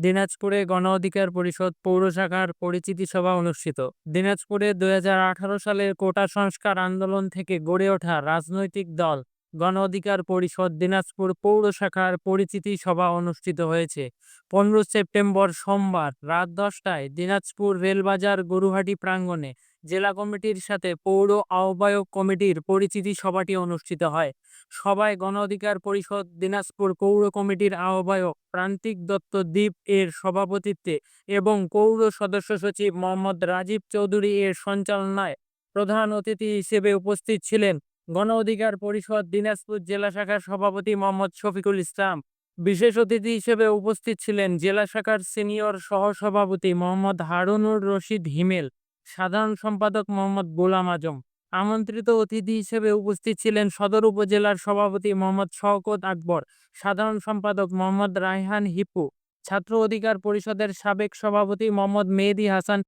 দিনাজপুরে গণ অধিকার পরিষদ পৌর শাখার পরিচিতি সভা অনুষ্ঠিত। দিনাজপুরে দু হাজার আঠারো সালের কোটা সংস্কার আন্দোলন থেকে গড়ে ওঠা রাজনৈতিক দল গণ অধিকার পরিষদ, দিনাজপুর পৌর শাখার পরিচিতি সভা অনুষ্ঠিত হয়েছে। পনেরো সেপ্টেম্বর সোমবার রাত দশটায় দিনাজপুর রেলবাজার গরুহাটি প্রাঙ্গণে জেলা কমিটির সাথে পৌর আহ্বায়ক কমিটির পরিচিতি সভাটি অনুষ্ঠিত হয়। সভায় গণ অধিকার পরিষদ, দিনাজপুর পৌর কমিটির আহ্বায়ক প্রান্তিক দত্ত দ্বীপ এর সভাপতিত্বে এবং পৌর সদস্য সচিব মোহাম্মদ রাজীব চৌধুরী এর সঞ্চালনায় প্রধান অতিথি হিসেবে উপস্থিত ছিলেন গণ অধিকার পরিষদ, দিনাজপুর জেলা শাখার সভাপতি মোহাম্মদ শফিকুল ইসলাম। বিশেষ অতিথি হিসেবে উপস্থিত ছিলেন জেলা শাখার সিনিয়র সহসভাপতি মোহাম্মদ হারুনুর রশিদ হিমেল, সাধারণ সম্পাদক মোহাম্মদ গোলাম আজম। আমন্ত্রিত অতিথি হিসেবে উপস্থিত ছিলেন সদর উপজেলার সভাপতি মোহাম্মদ শওকত আকবর, সাধারণ সম্পাদক মোহাম্মদ রায়হান হিপু, ছাত্র অধিকার পরিষদের সাবেক সভাপতি মোহাম্মদ মেহেদি হাসান